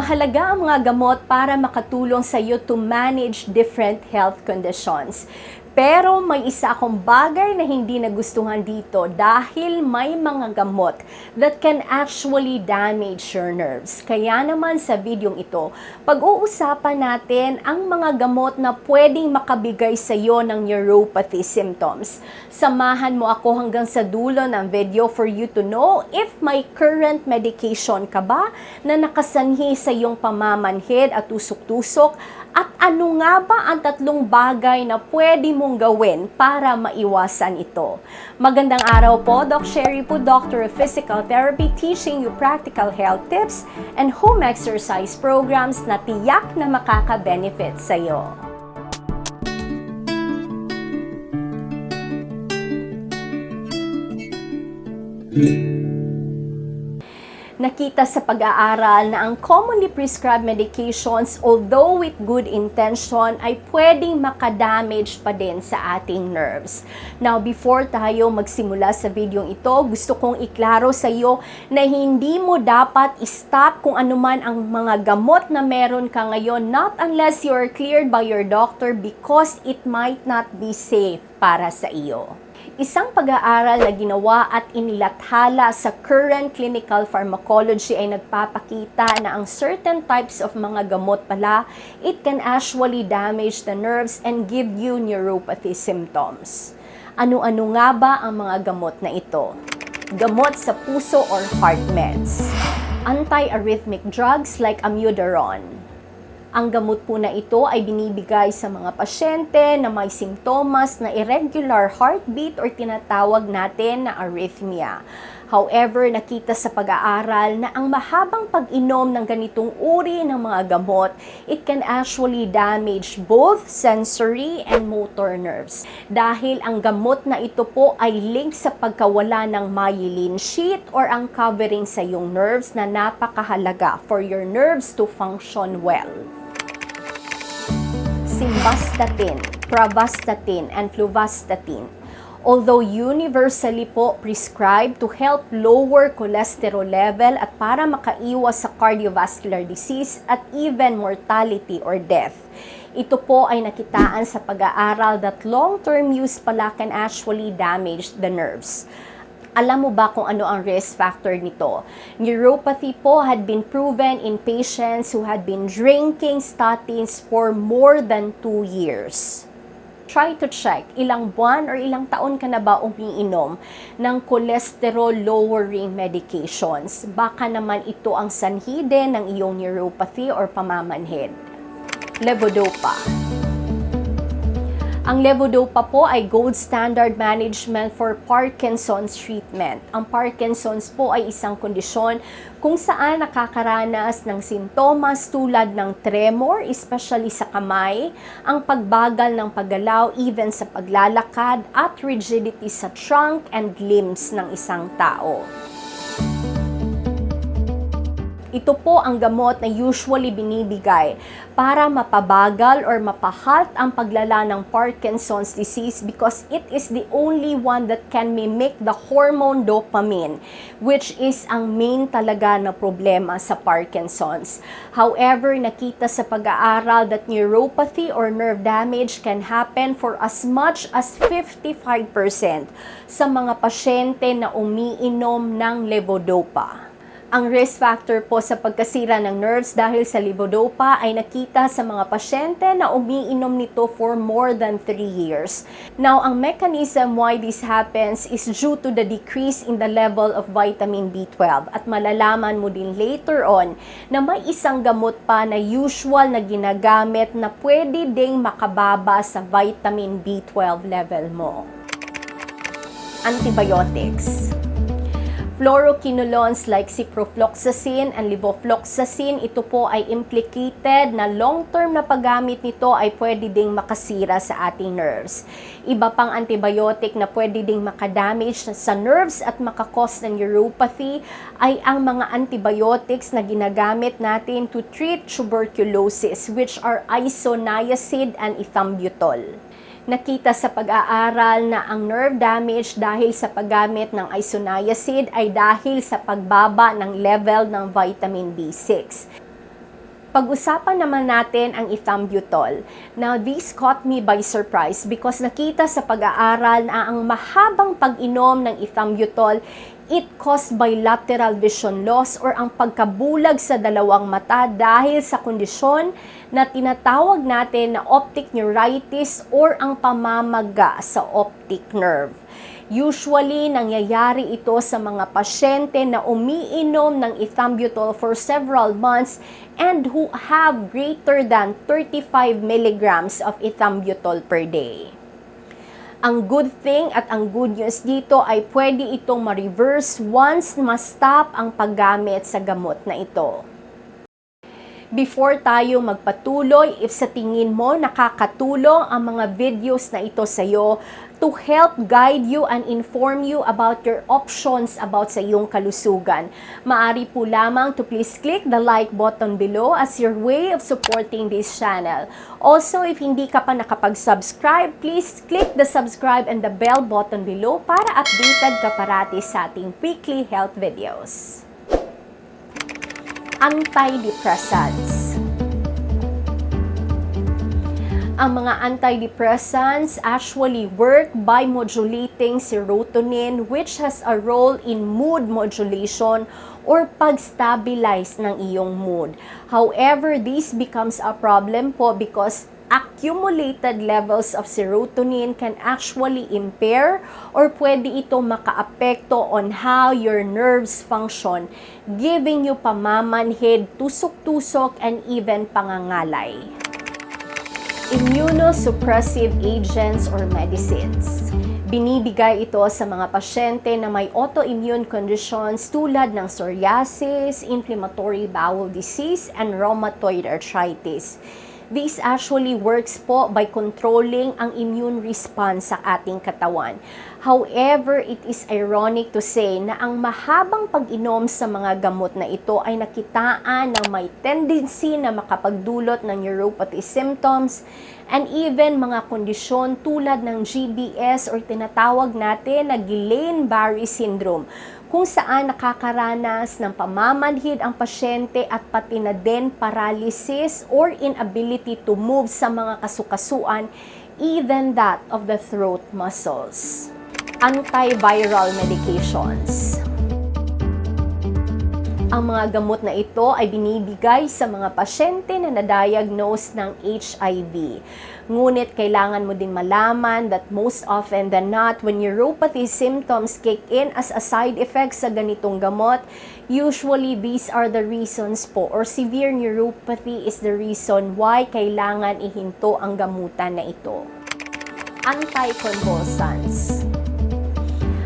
Mahalaga ang mga gamot para makatulong sa iyo to manage different health conditions. Pero may isa akong bagay na hindi nagustuhan dito dahil may mga gamot that can actually damage your nerves. Kaya naman sa videong ito, pag-uusapan natin ang mga gamot na pwedeng makabigay sa iyo ng neuropathy symptoms. Samahan mo ako hanggang sa dulo ng video for you to know if may current medication ka ba na nakasanhi sa iyong pamamanhid at tusok-tusok at ano nga ba ang tatlong bagay na pwede mong gawin para maiwasan ito? Magandang araw po, Doc Sherry po, Doctor of Physical Therapy, teaching you practical health tips and home exercise programs na tiyak na makaka-benefit sa iyo. Nakita sa pag-aaral na ang commonly prescribed medications, although with good intention, ay pwedeng makadamage pa din sa ating nerves. Now, before tayo magsimula sa videong ito, gusto kong iklaro sa iyo na hindi mo dapat stop kung anuman ang mga gamot na meron ka ngayon, not unless you are cleared by your doctor because it might not be safe para sa iyo. Isang pag-aaral na ginawa at inilathala sa current clinical pharmacology ay nagpapakita na ang certain types of mga gamot pala, it can actually damage the nerves and give you neuropathy symptoms. Ano-ano nga ba ang mga gamot na ito? Gamot sa puso or heart meds. Anti-arrhythmic drugs like amiodarone ang gamot po na ito ay binibigay sa mga pasyente na may simptomas na irregular heartbeat or tinatawag natin na arrhythmia. However, nakita sa pag-aaral na ang mahabang pag-inom ng ganitong uri ng mga gamot, it can actually damage both sensory and motor nerves. Dahil ang gamot na ito po ay link sa pagkawala ng myelin sheath or ang covering sa iyong nerves na napakahalaga for your nerves to function well simvastatin, pravastatin, and fluvastatin. Although universally po prescribed to help lower cholesterol level at para makaiwas sa cardiovascular disease at even mortality or death. Ito po ay nakitaan sa pag-aaral that long-term use pala can actually damage the nerves. Alam mo ba kung ano ang risk factor nito? Neuropathy po had been proven in patients who had been drinking statins for more than 2 years. Try to check ilang buwan or ilang taon ka na ba umiinom ng cholesterol lowering medications. Baka naman ito ang sanhi din ng iyong neuropathy or pamamanhid. Levodopa. Ang levodopa po ay gold standard management for Parkinson's treatment. Ang Parkinson's po ay isang kondisyon kung saan nakakaranas ng sintomas tulad ng tremor, especially sa kamay, ang pagbagal ng paggalaw even sa paglalakad at rigidity sa trunk and limbs ng isang tao. Ito po ang gamot na usually binibigay para mapabagal or mapahalt ang paglala ng Parkinson's disease because it is the only one that can mimic the hormone dopamine which is ang main talaga na problema sa Parkinson's. However, nakita sa pag-aaral that neuropathy or nerve damage can happen for as much as 55% sa mga pasyente na umiinom ng levodopa. Ang risk factor po sa pagkasira ng nerves dahil sa levodopa ay nakita sa mga pasyente na umiinom nito for more than 3 years. Now, ang mechanism why this happens is due to the decrease in the level of vitamin B12 at malalaman mo din later on na may isang gamot pa na usual na ginagamit na pwede ding makababa sa vitamin B12 level mo. Antibiotics fluoroquinolones like ciprofloxacin and levofloxacin, ito po ay implicated na long-term na paggamit nito ay pwede ding makasira sa ating nerves. Iba pang antibiotic na pwede ding makadamage sa nerves at makakos ng neuropathy ay ang mga antibiotics na ginagamit natin to treat tuberculosis which are isoniazid and ethambutol nakita sa pag-aaral na ang nerve damage dahil sa paggamit ng isoniazid ay dahil sa pagbaba ng level ng vitamin B6. Pag-usapan naman natin ang ethambutol. Now, this caught me by surprise because nakita sa pag-aaral na ang mahabang pag-inom ng ethambutol it caused bilateral vision loss or ang pagkabulag sa dalawang mata dahil sa kondisyon na tinatawag natin na optic neuritis or ang pamamaga sa optic nerve. Usually, nangyayari ito sa mga pasyente na umiinom ng ethambutol for several months and who have greater than 35 milligrams of ethambutol per day. Ang good thing at ang good news dito ay pwede itong ma-reverse once ma-stop ang paggamit sa gamot na ito. Before tayo magpatuloy, if sa tingin mo nakakatulong ang mga videos na ito sa iyo to help guide you and inform you about your options about sa iyong kalusugan, maari po lamang to please click the like button below as your way of supporting this channel. Also, if hindi ka pa nakapag-subscribe, please click the subscribe and the bell button below para updated ka parati sa ating weekly health videos antidepressants. Ang mga antidepressants actually work by modulating serotonin which has a role in mood modulation or pag-stabilize ng iyong mood. However, this becomes a problem po because accumulated levels of serotonin can actually impair or pwede ito makaapekto on how your nerves function, giving you pamamanhid, tusok-tusok, and even pangangalay. Immunosuppressive agents or medicines. Binibigay ito sa mga pasyente na may autoimmune conditions tulad ng psoriasis, inflammatory bowel disease, and rheumatoid arthritis. This actually works po by controlling ang immune response sa ating katawan. However, it is ironic to say na ang mahabang pag-inom sa mga gamot na ito ay nakitaan ng may tendency na makapagdulot ng neuropathy symptoms and even mga kondisyon tulad ng GBS or tinatawag natin na Guillain-Barré syndrome kung saan nakakaranas ng pamamanhid ang pasyente at pati na din paralysis or inability to move sa mga kasukasuan, even that of the throat muscles. Antiviral medications. Ang mga gamot na ito ay binibigay sa mga pasyente na na-diagnose ng HIV. Ngunit kailangan mo din malaman that most often than not, when neuropathy symptoms kick in as a side effect sa ganitong gamot, usually these are the reasons po or severe neuropathy is the reason why kailangan ihinto ang gamutan na ito. Anticonvulsants.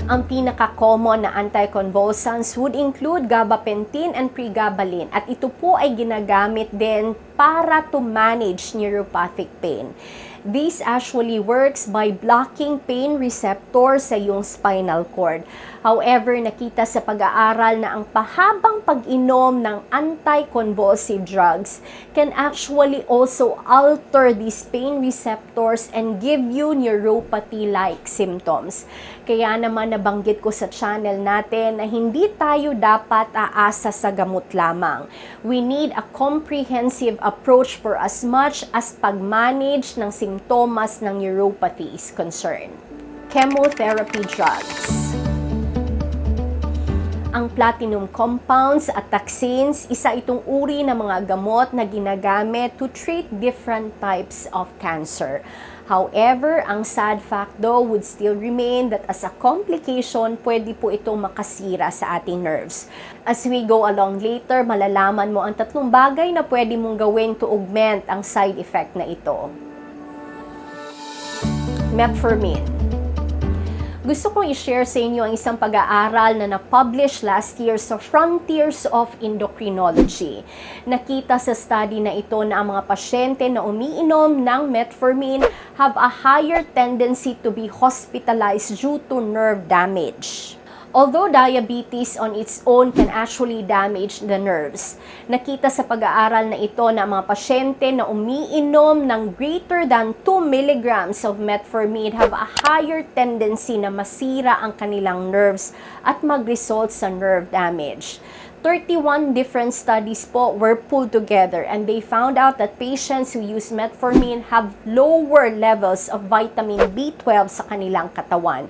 Ang pinaka-common na anticonvulsants would include gabapentin and pregabalin at ito po ay ginagamit din para to manage neuropathic pain. This actually works by blocking pain receptors sa iyong spinal cord. However, nakita sa pag-aaral na ang pahabang pag-inom ng anticonvulsive drugs can actually also alter these pain receptors and give you neuropathy-like symptoms. Kaya naman nabanggit ko sa channel natin na hindi tayo dapat aasa sa gamot lamang. We need a comprehensive approach for as much as pag-manage ng simptomas ng neuropathy is concerned. Chemotherapy drugs ang platinum compounds at toxins, isa itong uri ng mga gamot na ginagamit to treat different types of cancer. However, ang sad fact though would still remain that as a complication, pwede po itong makasira sa ating nerves. As we go along later, malalaman mo ang tatlong bagay na pwede mong gawin to augment ang side effect na ito. Metformin gusto kong i-share sa inyo ang isang pag-aaral na na-publish last year sa Frontiers of Endocrinology. Nakita sa study na ito na ang mga pasyente na umiinom ng metformin have a higher tendency to be hospitalized due to nerve damage. Although diabetes on its own can actually damage the nerves, nakita sa pag-aaral na ito na mga pasyente na umiinom ng greater than 2 milligrams of metformin have a higher tendency na masira ang kanilang nerves at mag-result sa nerve damage. 31 different studies po were pulled together and they found out that patients who use metformin have lower levels of vitamin B12 sa kanilang katawan.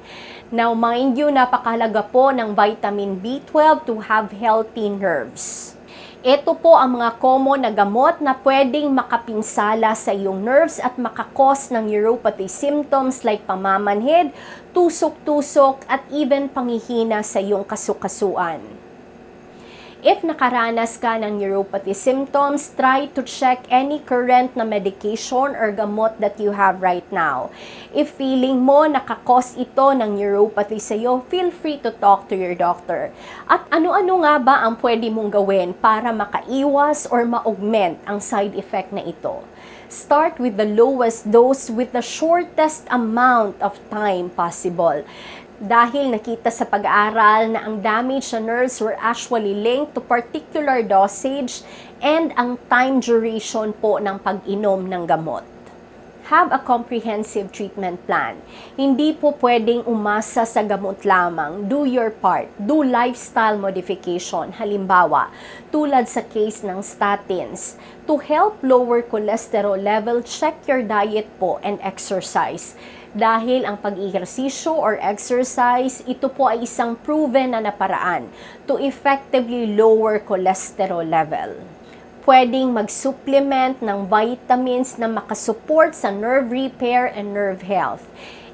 Now, mind you, napakalaga po ng vitamin B12 to have healthy nerves. Ito po ang mga common na gamot na pwedeng makapinsala sa iyong nerves at makakos ng neuropathy symptoms like pamamanhid, tusok-tusok at even panghihina sa iyong kasukasuan. If nakaranas ka ng neuropathy symptoms, try to check any current na medication or gamot that you have right now. If feeling mo nakakos ito ng neuropathy sa iyo, feel free to talk to your doctor. At ano-ano nga ba ang pwede mong gawin para makaiwas or ma-augment ang side effect na ito? Start with the lowest dose with the shortest amount of time possible dahil nakita sa pag-aaral na ang damage sa nerves were actually linked to particular dosage and ang time duration po ng pag-inom ng gamot. Have a comprehensive treatment plan. Hindi po pwedeng umasa sa gamot lamang. Do your part. Do lifestyle modification. Halimbawa, tulad sa case ng statins. To help lower cholesterol level, check your diet po and exercise dahil ang pag-ehersisyo or exercise, ito po ay isang proven na naparaan to effectively lower cholesterol level. Pwedeng mag-supplement ng vitamins na makasupport sa nerve repair and nerve health.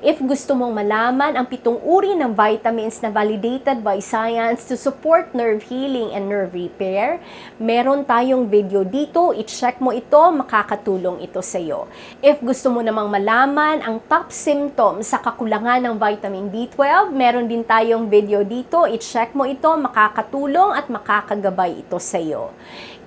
If gusto mong malaman ang pitong uri ng vitamins na validated by science to support nerve healing and nerve repair, meron tayong video dito. I-check mo ito, makakatulong ito sa iyo. If gusto mo namang malaman ang top symptoms sa kakulangan ng vitamin B12, meron din tayong video dito. I-check mo ito, makakatulong at makakagabay ito sa iyo.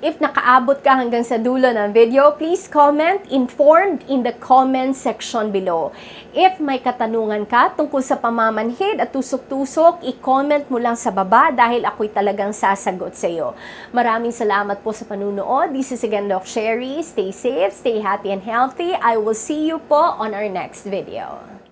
If nakaabot ka hanggang sa dulo ng video, please comment informed in the comment section below. If may katanungan ka tungkol sa pamamanhid at tusok-tusok, i-comment mo lang sa baba dahil ako'y talagang sasagot sa iyo. Maraming salamat po sa panunood. This is again Doc Sherry. Stay safe, stay happy and healthy. I will see you po on our next video.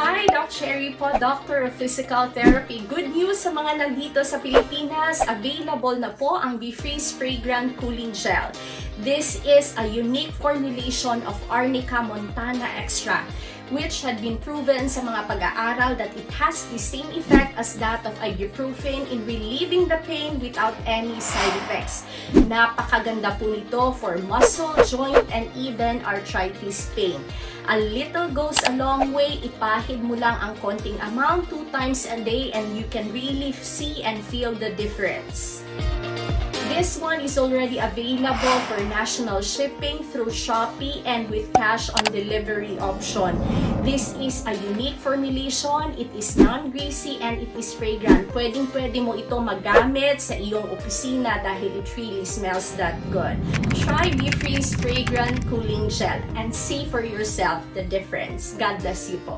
Hi, Doc Cherry po, Doctor of Physical Therapy. Good news sa mga nandito sa Pilipinas, available na po ang Be-Freeze Fragrant Cooling Gel. This is a unique formulation of Arnica montana extract which had been proven sa mga pag-aaral that it has the same effect as that of ibuprofen in relieving the pain without any side effects. Napakaganda po nito for muscle, joint, and even arthritis pain. A little goes a long way. Ipahid mo lang ang konting amount two times a day and you can really see and feel the difference. This one is already available for national shipping through Shopee and with cash on delivery option. This is a unique formulation. It is non-greasy and it is fragrant. Pwedeng pwede mo ito magamit sa iyong opisina dahil it really smells that good. Try Be-Freeze Fragrant Cooling Gel and see for yourself the difference. God bless you po.